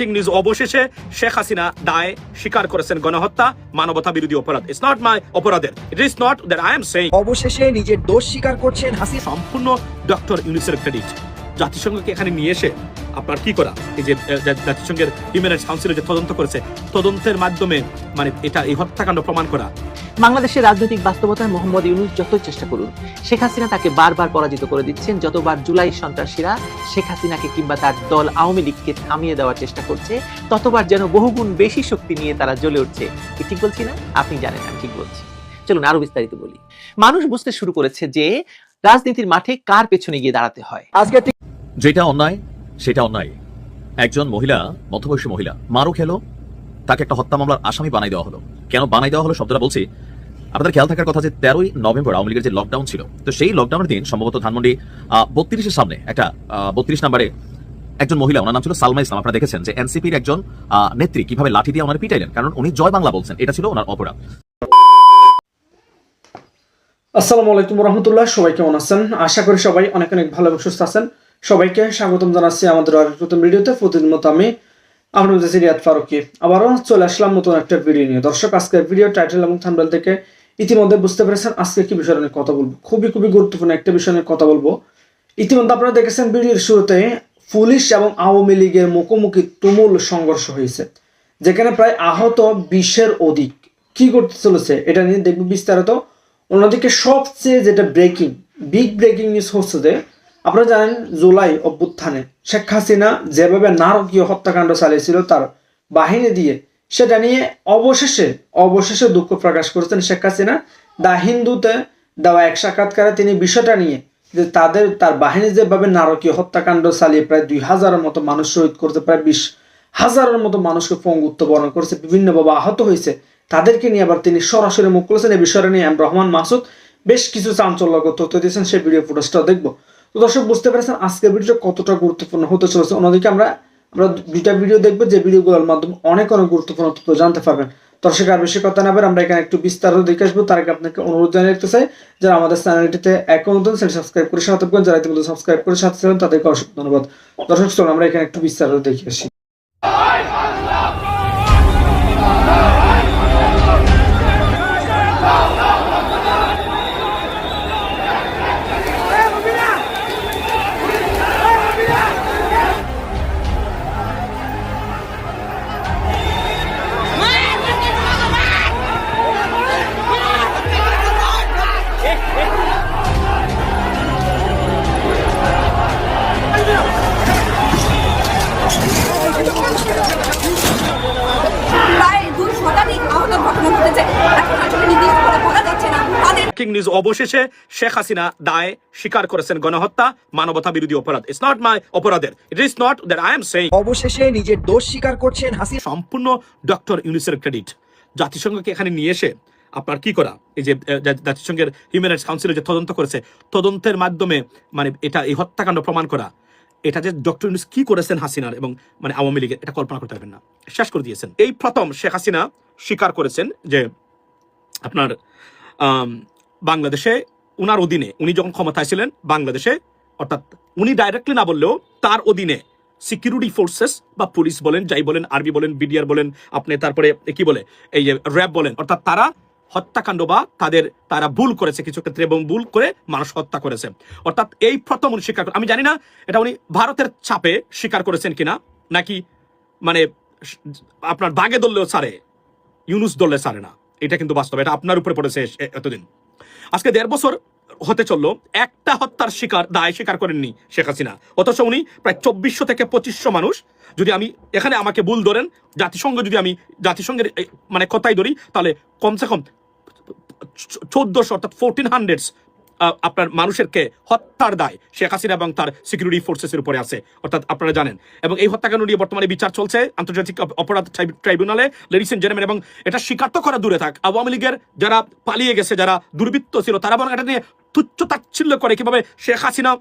Breaking news অবশেষে শেখ হাসিনা দায় স্বীকার করেছেন গণহত্যা মানবতা বিরোধী অপরাধ। ইটস নট মাই অপরাধের। It is not that I am saying অবশেষে নিজের দোষ স্বীকার করছেন হাসি সম্পূর্ণ ডক্টর ইউনিসের ক্রেডিট জাতিসংঘকে এখানে নিয়ে এসে আপনার কি করা? এই যে জাতিসংঘের হিউম্যান রাইটস কাউন্সিলে যে তদন্ত করেছে তদন্তের মাধ্যমে মানে এটা এই হত্যাকাণ্ড প্রমাণ করা। বাংলাদেশের রাজনৈতিক বাস্তবতায় মোহাম্মদ ইউনুস যতই চেষ্টা করুন শেখ হাসিনা তাকে বারবার পরাজিত করে দিচ্ছেন। যতবার জুলাই সন্ত্রাসীরা শেখ হাসিনাকে কিংবা তার দল আওয়ামী লীগকে থামিয়ে দেওয়ার চেষ্টা করছে ততবার যেন বহুগুণ বেশি শক্তি নিয়ে তারা জ্বলে উঠছে। কি ঠিক বলছি না? আপনি জানেন আমি ঠিক বলছি। চলুন আরও বিস্তারিত বলি। মানুষ বুঝতে শুরু করেছে যে রাজনীতির মাঠে কার পেছনে গিয়ে দাঁড়াতে হয়। আজকে যেটা অন্যায়, সেটা অন্যায়। একজন মহিলা, মধ্যবয়সী মহিলা, মারও খেলো, তাকে একটা হত্যা মামলার আসামি বানাই দেওয়া হলো। কেন বানাই দেওয়া হলো শব্দটা বলছি? আপনাদের খেয়াল থাকার কথা যে তেরোই নভেম্বর আওয়ামী লীগের যে লকডাউন ছিল, তো সেই লকডাউনের দিন সম্ভবত ধানমন্ডি বত্রিশের সামনে একটা বত্রিশ নাম্বারে একজন মহিলা, ওনার নাম ছিল সালমা ইসলাম। আপনারা দেখেছেন যে এনসিপির একজন নেত্রী কীভাবে লাঠি দিয়ে ওনার পিটাইলেন, কারণ উনি জয় বাংলা বলছেন, এটা ছিল ওনার অপরাধ। আসসালামু আলাইকুম রহমতুল্লাহ, সবাই কেমন আছেন? আশা করি সবাই অনেক অনেক ভালো এবং সুস্থ আছেন। সবাইকে স্বাগতম জানাচ্ছি আমাদের নতুন ভিডিওতে। প্রতিদিন মতো আমি আমরা বুঝেছি রিয়াদ ফারুকি। আবারও চলে আসলাম নতুন একটা ভিডিও নিয়ে। দর্শক, আজকের ভিডিও টাইটেল এবং থাম্বনেল থেকে ইতিমধ্যে বুঝতে পেরেছেন আজকে কি বিষয় নিয়ে কথা বলব। খুবই খুবই গুরুত্বপূর্ণ একটা বিষয় নিয়ে কথা বলব। ইতিমধ্যে আপনারা দেখেছেন ভিডিওর শুরুতে পুলিশ এবং আওয়ামী লীগের মুখোমুখি তুমুল সংঘর্ষ হয়েছে, যেখানে প্রায় আহত বিশের অধিক। কি করতে চলেছে এটা নিয়ে দেখব বিস্তারিত। অন্যদিকে সবচেয়ে যেটা ব্রেকিং বিগ ব্রেকিং নিউজ হচ্ছে যে আপনারা জানেন জুলাই অভ্যুত্থানে শেখ হাসিনা যেভাবে নারকীয় হত্যাকাণ্ড চালিয়েছিল তার বাহিনী দিয়ে, সেটা নিয়ে অবশেষে অবশেষে দুঃখ প্রকাশ করেছেন শেখ হাসিনা। দা হিন্দুতে দেওয়া এক সাক্ষাৎকারে তিনি বিষয়টা নিয়ে যে তাদের, তার বাহিনী যেভাবে নারকীয় হত্যাকাণ্ড চালিয়ে প্রায় দুই হাজারের মতো মানুষ শহীদ করতে প্রায় বিশ হাজারের মতো মানুষকে পঙ্গুত্ব বরণ করেছে, বিভিন্নভাবে আহত হয়েছে, তাদেরকে নিয়ে আবার তিনি সরাসরি মুখ করেছেন এই বিষয়টা নিয়ে এম রহমান মাসুদ বেশ কিছু চাঞ্চল্যকর তথ্য দিয়েছেন। সেই ভিডিও ফুটেজটা দেখব। তো দর্শক, বুঝতে পেরেছেন আজকের ভিডিওটা কতটা গুরুত্বপূর্ণ হতে চলেছে? অন্যদিকে আমরা আমরা দুইটা ভিডিও দেখব, যে ভিডিওগুলোর মাধ্যমে অনেক অনেক গুরুত্বপূর্ণ তথ্য জানতে পারবেন। দর্শক, আর বেশি কথা না আমরা এখানে একটু বিস্তারিত দেখে আসব। তার আগে আপনাকে অনুরোধ জানিয়ে রাখতে চাই, যারা আমাদের চ্যানেলটিতে এখন নতুন, সেটা সাবস্ক্রাইব করে সাথে থাকবেন যারা ইতিমধ্যে সাবস্ক্রাইব করে সাথে ছিলেন, তাদেরকে অসংখ্য ধন্যবাদ। দর্শক, চলুন আমরা এখানে একটু বিস্তারিত দেখে আসি। ব্রেকিং নিউজ অবশেষে শেখ হাসিনা দায় স্বীকার করেছেন গণহত্যা মানবতা বিরোধী অপরাধ। ইটস নট মাই অপরাধের। It is not that I am saying অবশেষে নিজের দোষ স্বীকার করছেন হাসিনা সম্পূর্ণ ডক্টর ইউনিসের ক্রেডিট জাতিসংঘকে এখানে নিয়ে এসে আপনার কি করা? এই যে জাতিসংঘের হিউম্যান রাইটস কাউন্সিলে যে তদন্ত করেছে তদন্তের মাধ্যমে মানে এটা এই হত্যাকাণ্ড প্রমাণ করা। এটা যে ডক্টর ইউনুস কি করেছেন হাসিনার এবং মানে আওয়ামী লীগের এটা কল্পনা করতে পারবেন না। শেষ করে দিয়েছেন। এই প্রথম শেখ হাসিনা স্বীকার করেছেন যে আপনার বাংলাদেশে উনার অধীনে, উনি যখন ক্ষমতায় ছিলেন বাংলাদেশে, অর্থাৎ উনি ডাইরেক্টলি না বললেও তার অধীনে সিকিউরিটি ফোর্সেস বা পুলিশ বলেন, যাই বলেন আর্মি বলেন বিডিআর বলেন, আপনি তারপরে কি বলে, এই যে র্যাব বলেন, অর্থাৎ তারা হত্যাকাণ্ড বা তাদের, তারা ভুল করেছে কিছু ক্ষেত্রে এবং ভুল করে মানুষ হত্যা করেছে। অর্থাৎ এই প্রথম উনি স্বীকার আমি জানি না এটা উনি ভারতের চাপে স্বীকার করেছেন কিনা, নাকি মানে আপনার বাগে দললেও সারে, ইউনুস দলে সারে না, এটা কিন্তু বাস্তব, এটা আপনার উপরে পড়েছে এতদিন। আজকে দেড় বছর হতে চলল, একটা হত্যার শিকার, দায় স্বীকার করেননি শেখ হাসিনা। অথচ উনি প্রায় চব্বিশশো থেকে পঁচিশশো মানুষ। যদি আমি এখানে আমাকে ভুল ধরেন, জাতিসংঘ যদি আমি জাতিসংঘের মানে কথাই ধরি, তাহলে কমসে কম চোদ্দশো অর্থাৎ ফোরটিন হান্ড্রেডস আপনার মানুষেরকে হত্যার দায় শেখ হাসিনা এবং তার সিকিউরিটি ফোর্সেসের উপরে আছে। অর্থাৎ আপনারা জানেন। এবং এই হত্যাকাণ্ড নিয়ে বর্তমানে বিচার চলছে আন্তর্জাতিক অপরাধ ট্রাইব- ট্রাইব্যুনালে। লেডিস এন্ড জেন্টলম্যান এবং এটা স্বীকার তো করা দূরে থাক। আওয়ামী লীগের যারা পালিয়ে গেছে, যারা দুর্বৃত্ত ছিল, তারা বরং এটা নিয়ে তুচ্ছ তাচ্ছিল্য করে কীভাবে শেখ হাসিনা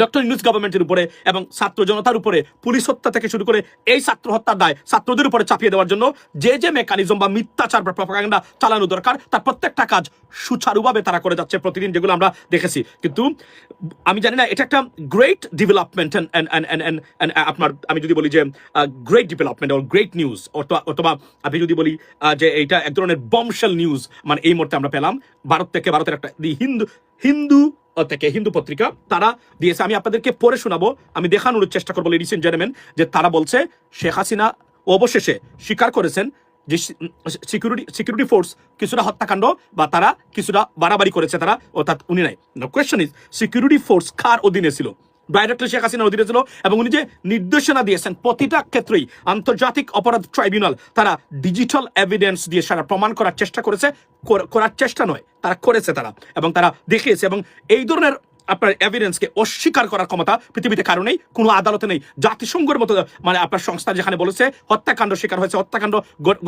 ডক্টর ইউনুস গভর্নমেন্টের উপরে এবং ছাত্র জনতার উপরে পুলিশ হত্যা থেকে শুরু করে এই ছাত্র হত্যার দায় ছাত্রদের উপরে চাপিয়ে দেওয়ার জন্য যে যে মেকানিজম বা মিথ্যাচার বা প্রপাগান্ডা চালানো দরকার, তার প্রত্যেকটা কাজ সুচারুভাবে তারা করে যাচ্ছে প্রতিদিন যেগুলো আমরা দেখেছি। কিন্তু আমি জানি না, এটা একটা গ্রেট ডেভেলপমেন্ট আপনার, আমি যদি বলি যে great development or great news অথবা আমি যদি বলি যে এইটা এক ধরনের বমশেল নিউজ মানে এই মুহূর্তে আমরা পেলাম। ভারত থেকে ভারতের একটা হিন্দু হিন্দু থেকে হিন্দু পত্রিকা, তারা দিয়েছে, আমি আপনাদেরকে পড়ে শোনাবো, আমি দেখানোর চেষ্টা করব লেডিস এন্ড জেন্টলম্যান যে তারা বলছে, শেখ হাসিনা অবশেষে স্বীকার করেছেন যে সিকিউরিটি সিকিউরিটি ফোর্স কিছুটা হত্যাকাণ্ড বা তারা কিছুটা বাড়াবাড়ি করেছে তারা, অর্থাৎ উনি নাই। কোয়েশ্চন ইজ সিকিউরিটি ফোর্স কার অধীনে ছিল? ডাইরেক্টলি শেখ হাসিনার অধীনে ছিল এবং উনি যে নির্দেশনা দিয়েছেন প্রতিটা ক্ষেত্রেই আন্তর্জাতিক অপরাধ ট্রাইব্যুনাল তারা ডিজিটাল এভিডেন্স দিয়ে সারা প্রমাণ করার চেষ্টা করেছে করার চেষ্টা নয়, তারা করেছে তারা এবং তারা দেখিয়েছে এবং এই ধরনের আপনার এভিডেন্সকে অস্বীকার করার ক্ষমতা পৃথিবীতে কারণেই কোনো আদালতে নেই। জাতিসংঘের মতো মানে আপনার সংস্থা যেখানে বলেছে, হত্যাকাণ্ড শিকার হয়েছে, হত্যাকাণ্ড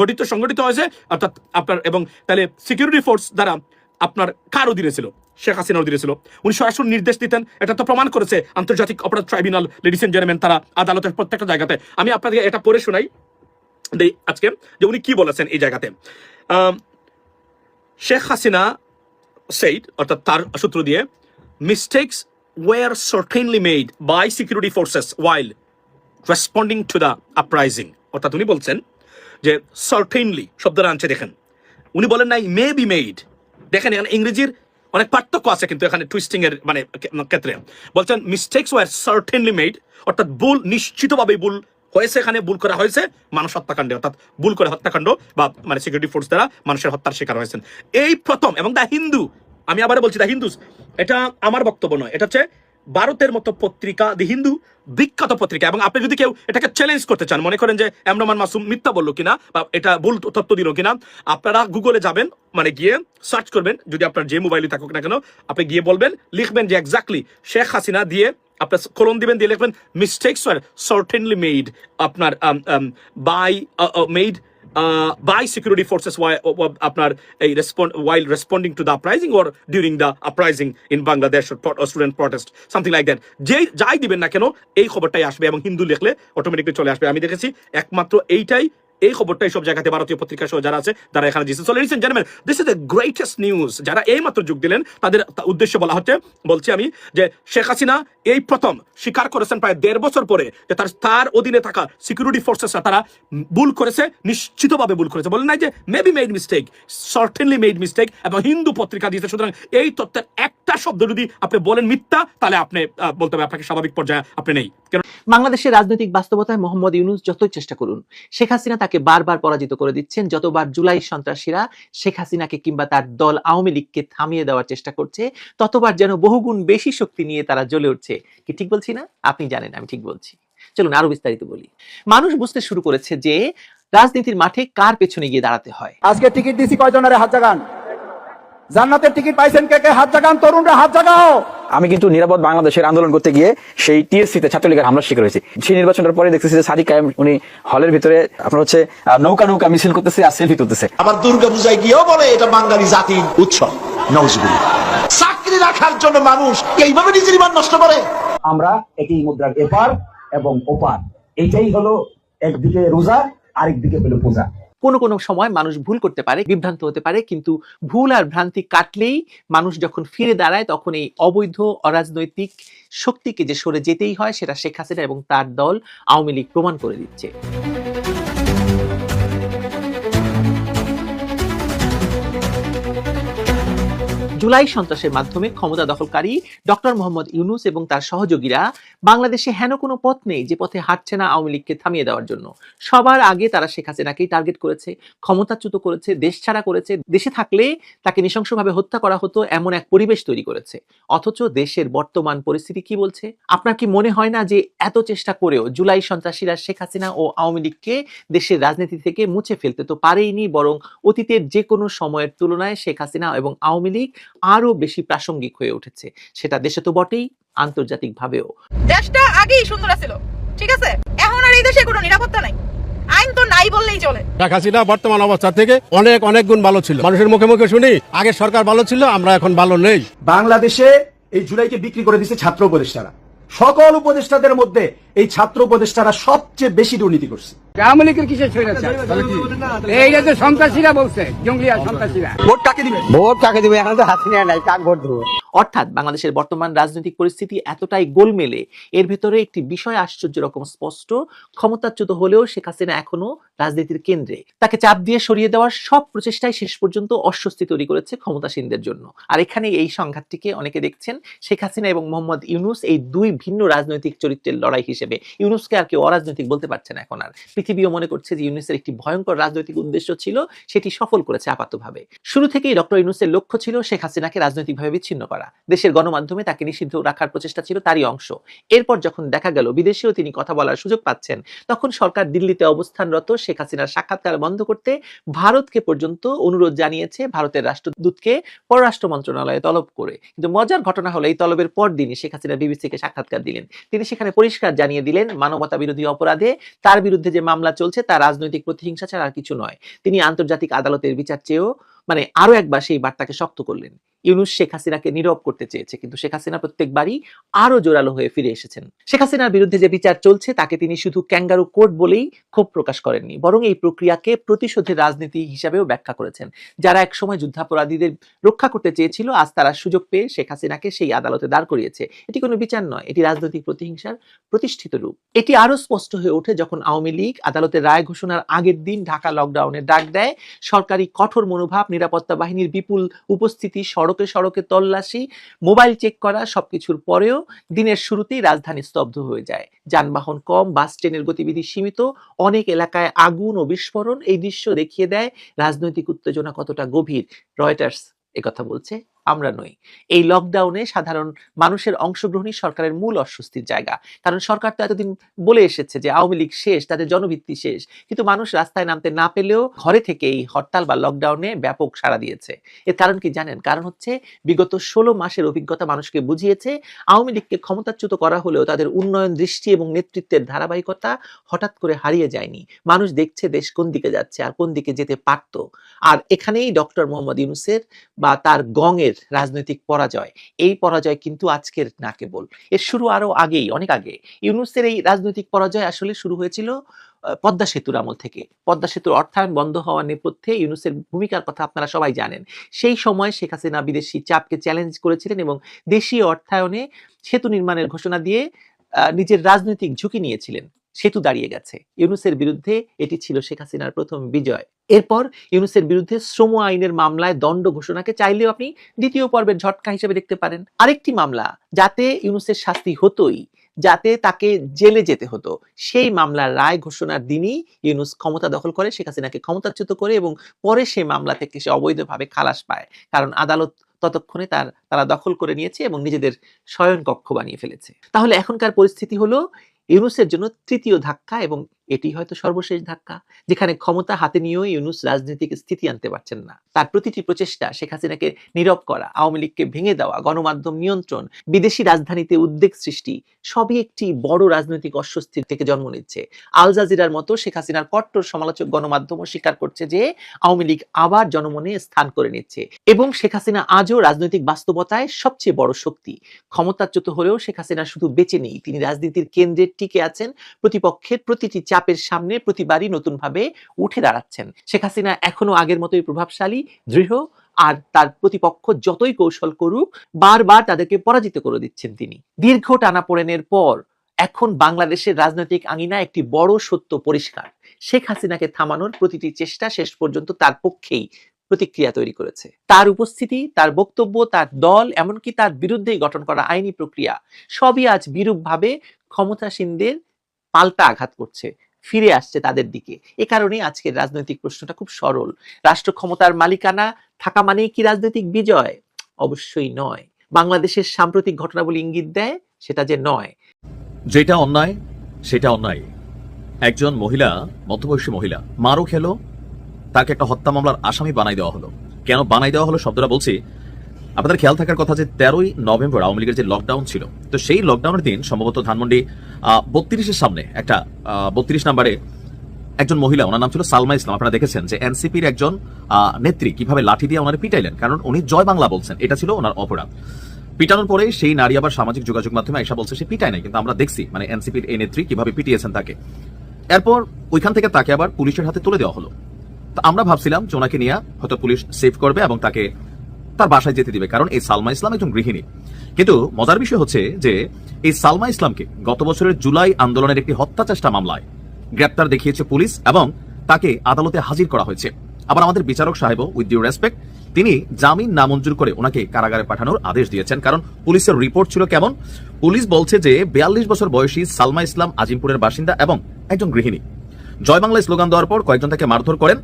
গঠিত, সংগঠিত হয়েছে, অর্থাৎ আপনার এবং তাহলে সিকিউরিটি ফোর্স দ্বারা আপনার কার অধীনে ছিল? শেখ হাসিনার অধীনে ছিল। উনি সরাসরি নির্দেশ দিতেন, এটা তো প্রমাণ করেছে আন্তর্জাতিক অপরাধ ট্রাইব্যুনাল। লেডিস এন্ড জেন্টলম্যান তারা আদালতের প্রত্যেকটা জায়গাতে। আমি আপনাদের এটা পড়ে শোনাই। আজকে যে উনি কি বলেছেন এই জায়গাতে। শেখ হাসিনা সেইড অর্থাৎ তার সূত্র দিয়ে mistakes were certainly made by security forces while responding to the uprising অর্থাৎ উনি বলছেন যে সার্টেনলি শব্দটা আনছে, দেখেন। উনি বলেন নাই মে বি মেড দেখেন এখানে ইংরেজির অনেক পার্থক্য আছে কিন্তু এখানে টুইস্টিং এর মানে ক্ষেত্রে। বলছেন মিস্টেকস ওয়ার সার্টেনলি মেড অর্থাৎ ভুল নিশ্চিতভাবে ভুল হয়েছে এখানে, ভুল করা হয়েছে, মানুষ হত্যাকাণ্ডে, অর্থাৎ ভুল করে হত্যাকাণ্ড বা মানে সিকিউরিটি ফোর্স দ্বারা মানুষের হত্যার শিকার হয়েছেন। এই প্রথম, এবং দ্য হিন্দু, আমি আবার বলছি, দ্য হিন্দুস, এটা আমার বক্তব্য নয়, এটা হচ্ছে ভারতের মতো পত্রিকা, দি হিন্দু বিখ্যাত পত্রিকা, এবং আপনি যদি কেউ এটাকে চ্যালেঞ্জ করতে চান, মনে করেন যে এমরমান মাসুম মিথ্যা বলল কিনা, বা এটা ভুল তথ্য দিল কিনা, আপনারা গুগলে যাবেন মানে গিয়ে সার্চ করবেন, যদি আপনার যে মোবাইলে থাকুক না কেন, আপনি গিয়ে বলবেন, লিখবেন যে এক্স্যাক্টলি শেখ হাসিনা দিয়ে আপনার কলম দিবেন, দিয়ে লিখবেন মিস্টেক্স আর সার্টেনলি মেড আপনার by made by security forces আপনার এই respond while responding to the uprising or during the uprising in Bangladesh or, or student protest something like that যেই যাই দিবেন না কেন এই খবরটাই আসবে এবং হিন্দু লিখলে অটোমেটিকলি চলে আসবে আমি দেখেছি একমাত্র এইটাই এই খবরটাই সব জায়গাতে ভারতীয় পত্রিকা সহ যারা আছে, তারা এখানে দিচ্ছে so ladies and gentleman this is the greatest news যারা এই মাত্র যোগ দিলেন, তাদের উদ্দেশ্য বলা হচ্ছে, বলছি আমি যে শেখ হাসিনা এই প্রথম স্বীকার করেছেন প্রায় দেড় বছর পরে যে তার তার অধীনে থাকা সিকিউরিটি ফোর্সেসরা তারা ভুল করেছে, নিশ্চিতভাবে ভুল করেছে। বলেন নাই যে maybe made mistake certainly made mistake এবং হিন্দু পত্রিকা দিয়েছে। সুতরাং এই তথ্যের একটা শব্দ যদি আপনি বলেন মিথ্যা, তাহলে আপনি বলতে হবে আপনাকে স্বাভাবিক পর্যায়ে আপনি নেই। বাংলাদেশের রাজনৈতিক বাস্তবতায় মোহাম্মদ ইউনুস যতই চেষ্টা করুন, শেখ হাসিনা বারবার পরাজিত করে দিচ্ছেন। যতবার জুলাই সন্ত্রাসীরা শেখ হাসিনাকে কিংবা তার দল আওয়ামী লীগকে থামিয়ে দেওয়ার চেষ্টা করছে, ততবার যেন বহুগুণ বেশি শক্তি নিয়ে তারা জ্বলে উঠছে। কি ঠিক বলছি না? আপনি জানেন, আমি ঠিক বলছি। চলুন আরও বিস্তারিত বলি। মানুষ বুঝতে শুরু করেছে যে রাজনীতির মাঠে কার পেছনে গিয়ে দাঁড়াতে হয়। আজকে টিকিট দিছি কয়জনের হাত জাগান? জান্নাতের টিকিট পাইছেন কে কে? হাত জাগান তরুণরা হাত জাগাও। আমি কিন্তু নিরাপদ বাংলাদেশের আন্দোলন করতে গিয়ে সেই টিএসসিতে ছাত্রলীগের হামলার শিকার হয়েছি। সেই নির্বাচনের পরে দেখতেছি যে সাদিক কায়েম উনি হলের ভিতরে আপনার হচ্ছে নৌকা নৌকা মিছিল করতেছে আর সেলফি তুলতেছে। আবার দুর্গা পূজায় গিয়েও বলে এটা বাঙালি জাতির উৎসব। নজগুলি চাকরি রাখার জন্য মানুষ এইভাবে নিজের ইমান নষ্ট করে? আমরা একই মুদ্রার এপার এবং ওপার। এটাই হলো একদিকে রোজা আরেকদিকে হলো পূজা। কোনো কোনো সময় মানুষ ভুল করতে পারে, বিভ্রান্ত হতে পারে, কিন্তু ভুল আর ভ্রান্তি কাটলেই মানুষ যখন ফিরে দাঁড়ায়, তখন এই অবৈধ, অরাজনৈতিক শক্তিকে যে সরে যেতেই হয়, সেটা শেখ হাসিনা এবং তার দল আওয়ামী লীগ প্রমাণ করে দিচ্ছে। জুলাই সন্ত্রাসের মাধ্যমে ক্ষমতা দখলকারী ডক্টর মোহাম্মদ ইউনুস এবং তার সহযোগীরা বাংলাদেশে হেন কোনো পথ নেই যে পথে হাঁটছে না আওয়ামী লীগকে থামিয়ে দেওয়ার জন্য। সবার আগে তারা শেখ হাসিনাকেই টার্গেট করেছে, ক্ষমতাচ্যুত করেছে, দেশ ছাড়া করেছে। দেশে থাকলে তাকে নৃশংসভাবে হত্যা করা হতো এমন এক পরিবেশ তৈরি করেছে। অথচ দেশের বর্তমান পরিস্থিতি কি বলছে? আপনার কি মনে হয় না যে এত চেষ্টা করেও জুলাই সন্ত্রাসীরা শেখ হাসিনা ও আওয়ামী লীগকে দেশের রাজনীতি থেকে মুছে ফেলতে তো পারেইনি, বরং অতীতের যে কোনো সময়ের তুলনায় শেখ হাসিনা এবং আওয়ামী লীগ আরও বেশি প্রাসঙ্গিক হয়ে উঠেছে। সেটা দেশে তো বটেই আন্তর্জাতিক ভাবেও দেশটা আগেই সুন্দর ছিল ঠিক আছে? এখন আর এই দেশে কোনো নিরাপত্তা নাই। আইন তো নাই বললেই চলে। শেখ হাসিনা বর্তমান অবস্থা থেকে অনেক অনেক গুণ ভালো ছিল। মানুষের মুখে মুখে শুনি আগে সরকার ভালো ছিল আমরা এখন ভালো নেই। বাংলাদেশে এই জুলাইকে বিক্রি করে দিছে ছাত্র উপদেষ্টারা। সকল উপদেষ্টাদের মধ্যে এই ছাত্র উপদেষ্টারা সবচেয়ে বেশি দুর্নীতি করছে। আওয়ামী লীগের কিসের এইটা তো সন্ত্রাসীরা বলছে জঙ্গলিয়া সন্ত্রাসীরা। ভোট কাকে দিবেন ভোট কাকে দিবে? এখন তো হাসিনা নাই কাক ভোট দেবো? অর্থাৎ বাংলাদেশের বর্তমান রাজনৈতিক পরিস্থিতি এতটাই গোলমেলে এর ভেতরে একটি বিষয় আশ্চর্য রকম স্পষ্ট ক্ষমতাচ্যুত হলেও শেখ হাসিনা এখনও রাজনীতির কেন্দ্রে। তাকে চাপ দিয়ে সরিয়ে দেওয়ার সব প্রচেষ্টাই শেষ পর্যন্ত অস্বস্তি তৈরি করেছে ক্ষমতাসীনদের জন্য। আর এখানে এই সংঘাতটিকে অনেকে দেখছেন শেখ হাসিনা এবং মোহাম্মদ ইউনুস এই দুই ভিন্ন রাজনৈতিক চরিত্রের লড়াই হিসেবে ইউনুসকে আর কেউ অরাজনৈতিক বলতে পারছে না এখন আর। পৃথিবীও মনে করছে যে ইউনুসের একটি ভয়ঙ্কর রাজনৈতিক উদ্দেশ্য ছিল, সেটি সফল করেছে আপাতভাবে। শুরু থেকেই ডক্টর ইউনুসের লক্ষ্য ছিল শেখ হাসিনাকে রাজনৈতিকভাবে বিচ্ছিন্ন করা। দেশের গণমাধ্যমে তাকে নিষিদ্ধ রাখার প্রচেষ্টা ছিল তারই অংশ। এরপর যখন দেখা গেল বিদেশেও তিনি কথা বলার সুযোগ পাচ্ছেন, তখন সরকার দিল্লিতে অবস্থানরত শেখ হাসিনার সাক্ষাৎকার বন্ধ করতে ভারতকে পর্যন্ত অনুরোধ জানিয়েছে ভারতের রাষ্ট্রদূতকে পররাষ্ট্র মন্ত্রণালয়ে তলব করে। কিন্তু মজার ঘটনা হলো, এই তলবের পর দিনই শেখ হাসিনা বিবিসিকে সাক্ষাৎকার দিলেন। তিনি সেখানে পরিষ্কার জানিয়ে দিলেন মানবতা বিরোধী অপরাধে তার বিরুদ্ধে যে মামলা চলছে, তা রাজনৈতিক প্রতিহিংসা ছাড়া আর কিছু নয়। তিনি আন্তর্জাতিক আদালতের বিচার চেয়েও মানে আরও একবার সেই বার্তাকে শক্ত করলেন। ইউনুস শেখ হাসিনাকে নীরব করতে চেয়েছে, কিন্তু শেখ হাসিনা প্রত্যেকবারই আরও জোরালো হয়ে ফিরে এসেছেন। শেখ হাসিনার বিরুদ্ধে যে বিচার চলছে, তাকে তিনি শুধু ক্যাঙ্গারু কোর্ট বলেই ক্ষোভ প্রকাশ করেননি, বরং এই প্রক্রিয়াকে প্রতিশোধের রাজনীতি হিসাবেও ব্যাখ্যা করেছেন। যারা একসময় যুদ্ধাপরাধীদের রক্ষা করতে চেয়েছিল, আজ তারা সুযোগ পেয়ে শেখ হাসিনাকে সেই আদালতে দাঁড় করিয়েছে। এটি কোনো বিচার নয়, এটি রাজনৈতিক প্রতিহিংসার প্রতিষ্ঠিত রূপ। এটি আরও স্পষ্ট হয়ে ওঠে যখন আওয়ামী লীগ আদালতের রায় ঘোষণার আগের দিন ঢাকা লকডাউনের ডাক দেয়, সরকারি কঠোর মনোভাব, নিরাপত্তা বাহিনীর বিপুল উপস্থিতি, সড়কে সড়কে সড়কে তল্লাশি, মোবাইল চেক করা সবকিছুর পরেও দিনের শুরুতেই রাজধানী স্তব্ধ হয়ে যায়। যানবাহন কম, বাস ট্রেনের গতিবিধি সীমিত, অনেক এলাকায় আগুন ও বিস্ফোরণ এই দৃশ্য দেখিয়ে দেয় রাজনৈতিক উত্তেজনা কতটা গভীর। রয়টার্স একথা বলছে আমরা নই। এই লকডাউনে সাধারণ মানুষের অংশগ্রহণই সরকারের মূল অস্বস্তির জায়গা। কারণ সরকার তো এতদিন বলে এসেছে যে আওয়ামী লীগ শেষ, তাদের জনভিত্তি শেষ। কিন্তু মানুষ রাস্তায় নামতে না পেলেও ঘরে থেকে এই হরতাল বা লকডাউনে ব্যাপক সাড়া দিয়েছে। এর কারণ কি জানেন? কারণ হচ্ছে বিগত ষোলো মাসের অভিজ্ঞতা মানুষকে বুঝিয়েছে, আওয়ামী লীগকে ক্ষমতাচ্যুত করা হলেও তাদের উন্নয়ন দৃষ্টি এবং নেতৃত্বের ধারাবাহিকতা হঠাৎ করে হারিয়ে যায়নি। মানুষ দেখছে দেশ কোন দিকে যাচ্ছে আর কোন দিকে যেতে পারত। আর এখানেই ডক্টর মোহাম্মদ ইউনুসের বা তার গঙের রাজনৈতিক পরাজয়। এই পরাজয় কিন্তু আজকের না কেবল। এর শুরু আরও আগেই, অনেক আগে। ইউনুসের এই রাজনৈতিক পরাজয় আসলে শুরু হয়েছিল পদ্মা সেতুর আমল থেকে। পদ্মা সেতুর অর্থায়ন বন্ধ হওয়ার নেপথ্যে ইউনুসের ভূমিকার কথা আপনারা সবাই জানেন। সেই সময় শেখ হাসিনা বিদেশি চাপকে চ্যালেঞ্জ করেছিলেন এবং দেশীয় অর্থায়নে সেতু নির্মাণের ঘোষণা দিয়ে নিজের রাজনৈতিক ঝুঁকি নিয়েছিলেন। সেতু দাঁড়িয়ে গেছে। ইউনুসের বিরুদ্ধে এটি ছিল শেখ হাসিনার প্রথম বিজয়। এরপর ইউনুসের বিরুদ্ধে শ্রম আইনের মামলায় দণ্ড ঘোষণাকে চাইলেও আপনি দ্বিতীয় পর্বের ঝটকা হিসেবে দেখতে পারেন। আরেকটি মামলা, যাতে ইউনুসের শাস্তি হতোই, যাতে তাকে জেলে যেতে হতো। সেই মামলার রায় ঘোষণার দিনই ইউনুস ক্ষমতা দখল করে, শেখ হাসিনাকে ক্ষমতাচ্যুত করে এবং পরে সেই মামলা থেকে সে অবৈধভাবে খালাস পায়। কারণ আদালত ততক্ষণে তার, তারা দখল করে নিয়েছে এবং নিজেদের শয়ন কক্ষ বানিয়ে ফেলেছে। তাহলে এখনকার পরিস্থিতি হলো ইউনুসের জন্য তৃতীয় ধাক্কা এবং এটি হয়তো সর্বশেষ ধাক্কা, যেখানে ক্ষমতা হাতে নিয়েও ইউনুস রাজনৈতিক স্থিতি আনতে পারছেন না। তার প্রতিটি প্রচেষ্টা শেখ হাসিনাকে নীরব করা, আওয়ামী লীগকে ভেঙে দেওয়া, গণমাধ্যম নিয়ন্ত্রণ, বিদেশি রাজধানীতে উদ্বেগ সৃষ্টি, সবই একটি বড় রাজনৈতিক অস্বস্তির থেকে জন্ম নিচ্ছে। আল জাজিরার মতো শেখ হাসিনার কট্টর সমালোচক গণমাধ্যমও স্বীকার করছে যে আওয়ামী লীগ আবার জনমনে স্থান করে নিচ্ছে এবং শেখ হাসিনা আজও রাজনৈতিক বাস্তবতায় সবচেয়ে বড় শক্তি। ক্ষমতাচ্যুত হলেও শেখ হাসিনা শুধু বেঁচে নেই, তিনি রাজনীতির কেন্দ্রে টিকে আছেন, প্রতিপক্ষের প্রতিটি চাপের সামনে প্রতিবারই নতুনভাবে উঠে দাঁড়াচ্ছেন। শেখ হাসিনা এখনও আগের মতোই প্রভাবশালী, দৃঢ়, আর তার প্রতিপক্ষ যতই কৌশল করুক, বারবার তাদেরকে পরাজিত করে দিচ্ছেন তিনি। দীর্ঘ টানাপোড়েনের পর এখন বাংলাদেশের রাজনৈতিক আঙিনা একটি বড় সত্য পরিষ্কার। শেখ হাসিনাকে থামানোর প্রতিটি চেষ্টা শেষ পর্যন্ত তার পক্ষেই প্রতিক্রিয়া তৈরি করেছে। তার উপস্থিতি, তার বক্তব্য, তার দল, এমনকি তার বিরুদ্ধেই গঠন করা আইনি প্রক্রিয়া, সবই আজ বিরূপভাবে ক্ষমতাসীনদের পাল্টা আঘাত করছে। ফিরে আসছে তাদের দিকে। এ কারণে আজকের রাজনৈতিক প্রশ্নটা খুব সরল। রাষ্ট্র ক্ষমতার মালিকানা থাকা মানেই কি রাজনৈতিক বিজয়? অবশ্যই নয়। বাংলাদেশের সাম্প্রতিক ঘটনাবলী ইঙ্গিত দেয় সেটা যে নয়। যেটা অন্যায়, সেটা অন্যায়। একজন মহিলা, মধ্যবয়সী মহিলা, মারও খেলো, তাকে একটা হত্যা মামলার আসামি বানাই দেওয়া হলো। কেন বানাই দেওয়া হলো শব্দটা বলছি আপনাদের খেয়াল থাকার কথা যে তেরোই নভেম্বর আওয়ামী লীগের যে লকডাউন ছিল, তো সেই লকডাউনের দিন সম্ভবত ধানমন্ডি বত্রিশের সামনে একটা বত্রিশ নাম্বারে একজন মহিলা, ওনার নাম ছিল সালমা ইসলাম। আপনারা দেখেছেন যে এনসিপির একজন নেত্রী কীভাবে লাঠি দিয়ে ওনারে পিটাইলেন, কারণ উনি জয় বাংলা বলছেন, এটা ছিল ওনার অপরাধ। পিটানোর পরে সেই নারী আবার সামাজিক যোগাযোগ মাধ্যমে আইসা বলছে, সে পিটায় নাই। কিন্তু আমরা দেখছি মানে এনসিপির এই নেত্রী কীভাবে পিটিয়েছেন তাকে। এরপর ওইখান থেকে তাকে আবার পুলিশের হাতে তুলে দেওয়া হলো। তো আমরা ভাবছিলাম যে ওনাকে নিয়ে হয়তো পুলিশ সেভ করবে এবং তাকে তার বাসায় যেতে দিবে, কারণ এই সালমা ইসলাম একজন গৃহিণী। কিন্তু মজার বিষয় হচ্ছে যে, এই সালমা ইসলামকে গত বছরের জুলাই আন্দোলনের একটি হত্যা চেষ্টা মামলায় গ্রেপ্তার দেখিয়েছে পুলিশ এবং তাকে আদালতে হাজির করা হয়েছে। আবার আমাদের বিচারক সাহেব উইথ ডিউ রেসপেক্ট তিনি জামিন নামঞ্জুর করে ওনাকে কারাগারে পাঠানোর আদেশ দিয়েছেন, কারণ পুলিশের রিপোর্ট ছিল কেমন? পুলিশ বলছে যে, বিয়াল্লিশ বছর বয়সী সালমা ইসলাম আজিমপুরের বাসিন্দা এবং একজন গৃহিণী। জয় বাংলা স্লোগান দেওয়ার পর কয়েকজন তাকে মারধর করেন।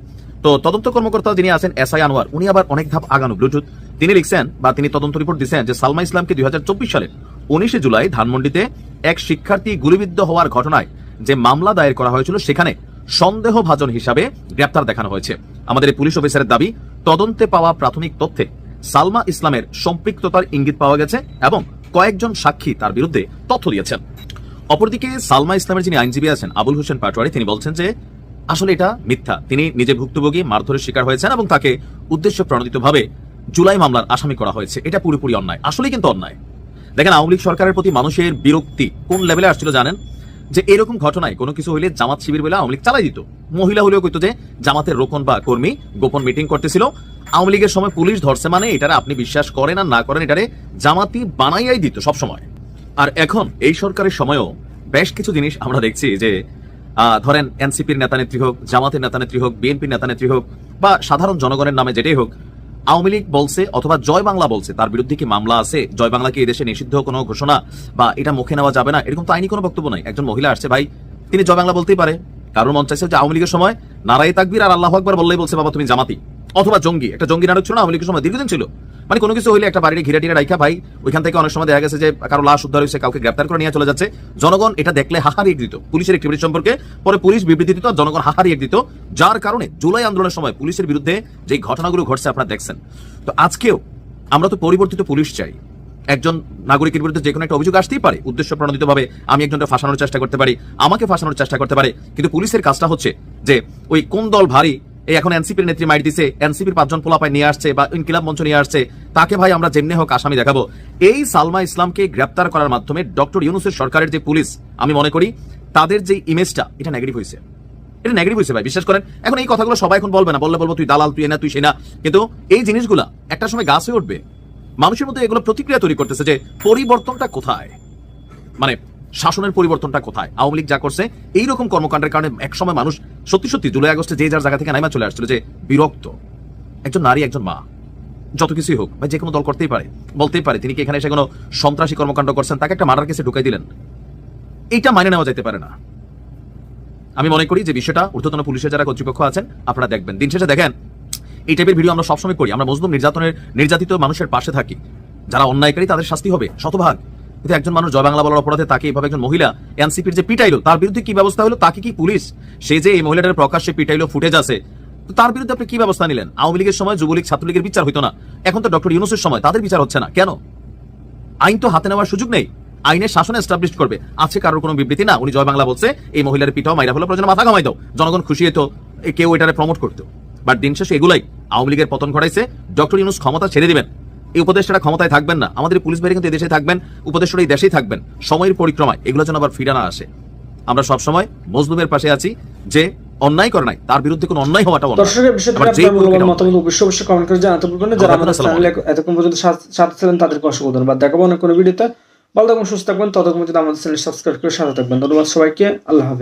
তো তদন্ত কর্মকর্তা যিনি আছেন, এস আই আনোয়ার, উনি আবার অনেক ধাপ আগানো, ব্লুটুথ। তিনি লিখছেন বা তিনি তদন্ত রিপোর্ট দিচ্ছেন যে সালমা ইসলামকে দুই সালের উনিশে জুলাই ধানমন্ডিতে এক শিক্ষার্থী গুলিবিদ্ধ হওয়ার ঘটনায় যে মামলা দায়ের করা হয়েছিল, সেখানে সন্দেহভাজন হিসাবে গ্রেপ্তার দেখানো হয়েছে। আমাদের পুলিশ অফিসারের দাবি, তদন্তে পাওয়া প্রাথমিক তথ্যে সালমা ইসলামের সম্পৃক্ততার ইঙ্গিত পাওয়া গেছে এবং কয়েকজন সাক্ষী তার বিরুদ্ধে তথ্য দিয়েছেন। অপরদিকে সালমা ইসলামের যিনি আইনজীবী আছেন, আবুল হোসেন পাটোয়ারি, তিনি বলছেন যে আসলে এটা মিথ্যা। তিনি নিজে ভুক্তভোগী, মারধরের শিকার হয়েছেন এবং তাকে উদ্দেশ্য প্রণোদিতভাবে জুলাই মামলার আসামি করা হয়েছে। এটা পুরোপুরি অন্যায়। আসলে কিন্তু অন্যায়। দেখেন, আওয়ামী লীগ সরকারের প্রতি মানুষের বিরক্তি কোন লেভেলে আসছিল জানেন? যে এরকম ঘটনায় কোনো কিছু হইলে জামাত শিবির বলে আওয়ামী লীগ চালাই দিত। মহিলা হলেও কইতো যে জামাতের রোকন বা কর্মী গোপন মিটিং করতেছিল। আওয়ামী লীগের সময় পুলিশ ধরছে মানে এটারে আপনি বিশ্বাস করেন আর না করেন, এটারে জামাতি বানাইয়াই দিত সব সময় আর এখন এই সরকারের সময়ও বেশ কিছু জিনিস আমরা দেখছি যে ধরেন এনসিপির নেতা নেত্রী হোক, জামাতের নেতা নেত্রী হোক, বিএনপির নেতা নেত্রী হোক বা সাধারণ জনগণের নামে যেটাই হোক আওয়ামী লীগ বলছে অথবা জয় বাংলা বলছে, তার বিরুদ্ধে কি মামলা আছে? জয় বাংলা কি এদেশে নিষিদ্ধ কোনো ঘোষণা বা এটা মুখে নেওয়া যাবে না? এরকম তো আইনি কোনো বক্তব্য নাই। একজন মহিলা আসছে, ভাই, তিনি জয় বাংলা বলতেই পারে। কারণ মন চাইছে যে আওয়ামী লীগের সময় নারায় তাকবির আর আল্লাহ আকবর বললেই বলছে, বাবা, তুমি জামাতি। অথবা জঙ্গি, একটা জঙ্গি নাটক ছিল না, আওয়ামী লীগের সময় দীর্ঘদিন ছিল। মানে কোনো কিছু হইলে একটা বাড়ির ঘিরে টিরে রাইখা ভাই, ওইখান থেকে অনেক সময় দেখা গেছে যে কারও লাশ উদ্ধার হয়েছে কাউকে গ্রেপ্তার করে নিয়ে চলে যাচ্ছে। জনগণ এটা দেখলে হাহারিয়ে দিত পুলিশের একটিভিটি সম্পর্কে। পরে পুলিশ বিবৃতি দিত, জনগণ হাহারিয়ে দিত যার কারণে জুলাই আন্দোলনের সময় পুলিশের বিরুদ্ধে যে ঘটনাগুলো ঘটছে আপনারা দেখছেন। তো আজকেও আমরা তো পরিবর্তিত পুলিশ চাই। একজন নাগরিকের বিরুদ্ধে যে কোনো একটা অভিযোগ আসতেই পারে। উদ্দেশ্য প্রণোদিত ভাবে আমি একজনকে ফাঁসানোর চেষ্টা করতে পারি, আমাকে ফাঁসানোর চেষ্টা করতে পারে। কিন্তু পুলিশের কাজটা হচ্ছে যে ওই কোন দল ভারী এই এখন এনসিপির নেত্রী মাইট দিছে। এনসিপির পাঁচজন পোলাপায় নিয়ে আসছে বা ইনকিলাব মঞ্চ নিয়ে আসছে। তাকে ভাই আমরা যেমনি হোক আসামি দেখাবো। এই সালমা ইসলামকে গ্রেপ্তার করার মাধ্যমে ডক্টর ইউনুসের সরকারের যে পুলিশ, আমি মনে করি তাদের যে ইমেজটা এটা নেগেটিভ হয়েছে। এটা নেগেটিভ হয়েছে ভাই, বিশ্বাস করেন? এখন এই কথাগুলো সবাই এখন বলবে না। বললে বলব, তুই দালাল, তুই এনা, তুই সেনা কিন্তু এই জিনিসগুলা একটা সময় গাছ হয়ে উঠবে। মানুষের মধ্যে এগুলো প্রতিক্রিয়া তৈরি করতেছে যে পরিবর্তনটা কোথায়? মানে শাসনের পরিবর্তনটা কোথায়? আওয়ামী লীগ যা করছে, এইরকম কর্মকাণ্ডের কারণে একসময় মানুষ, সত্যি সত্যি জুলাই আগস্টে যে যার জায়গা থেকে নাইমা চলে আসছিল যে বিরক্ত। একজন নারী, একজন মা। যত কিছুই হোক, ভাই যে কোনো দল করতেই পারে, বলতেই পারে, তিনি কি এখানে এসে কোনো সন্ত্রাসী কর্মকাণ্ড করছেন? তাকে একটা মার্ডার কেসে ঢুকাই দিলেন। এইটা মাইনে নেওয়া যেতে পারে না। আমি মনে করি যে বিষয়টা, ঊর্ধ্বতন পুলিশের যারা কর্তৃপক্ষ আছেন, আপনারা দেখবেন। দিন শেষে দেখেন, এই টাইপের ভিডিও আমরা সবসময় করি। আমরা মজলুম নির্যাতনের, নির্যাতিত মানুষের পাশে থাকি। যারা অন্যায়কারী, তাদের শাস্তি হবে, শতভাগ। কিন্তু একজন মানুষ জয় বাংলা বলার অপরাধে তাকে এইভাবে একজন মহিলা এনসিপির যে পিটাইলো, তার বিরুদ্ধে কি ব্যবস্থা হলো? তাকে কি পুলিশ? সে যে এই মহিলাটার প্রকাশ্যে পিটাইলো, ফুটেজ আছে। তার বিরুদ্ধে আপনি কি ব্যবস্থা নিলেন? আওয়ামী লীগের সময় যুবলীগ ছাত্রলীগের বিচার হইতো না। এখন তো ডক্টর ইউনুসের সময়, তাদের বিচার হচ্ছে না। কেন? আইন তো হাতে নেওয়ার সুযোগ নেই। আইনের শাসন এস্টাবলিশ করবে। আছে কারোর কোনো বিবৃতি? না, উনি জয় বাংলা বলছে, এই মহিলার পিঠাও মাইরা হলো প্রয়োজন মাথা কামাই দাও। জনগণ খুশি হতো কেউ এটারে প্রমোট করতো। বাট দিন শেষে এগুলাই আওয়ামী লীগের পতন ঘটাইছে। ডক্টর ইউনুস ক্ষমতা ছেড়ে দিবেন। এই উপদেষ্টারা ক্ষমতায় থাকবেন না। আমাদের পুলিশ বাহিনী কিন্তু এদেশে থাকবেন উপদেষ্টারা এই দেশেই থাকবেন। সময়ের পরিক্রমায় এগুলো যেন আবার ফিরে না আসে। আমরা সবসময় মজলুমের পাশে আছি যে অন্যায় করে নাই তার বিরুদ্ধে কোনো অন্যায় হওয়াটা। দর্শকের বিষয়টি আপনার মতামত অবশ্যই অবশ্যই কমেন্ট করে জানাতে ভুলবেন না। যারা আমাদের আমাদের চ্যানেলে এতক্ষণ পর্যন্ত সাথে ছিলেন তাদেরকে অসংখ্য ধন্যবাদ। দেখাবো অনেক কোনো ভিডিওতে ভালো থাকবেন সুস্থ থাকবেন। ততক্ষণ আমাদের চ্যানেল সাবস্ক্রাইব করে সাথে থাকবেন। ধন্যবাদ সবাইকে। আল্লাহ হাফেজ।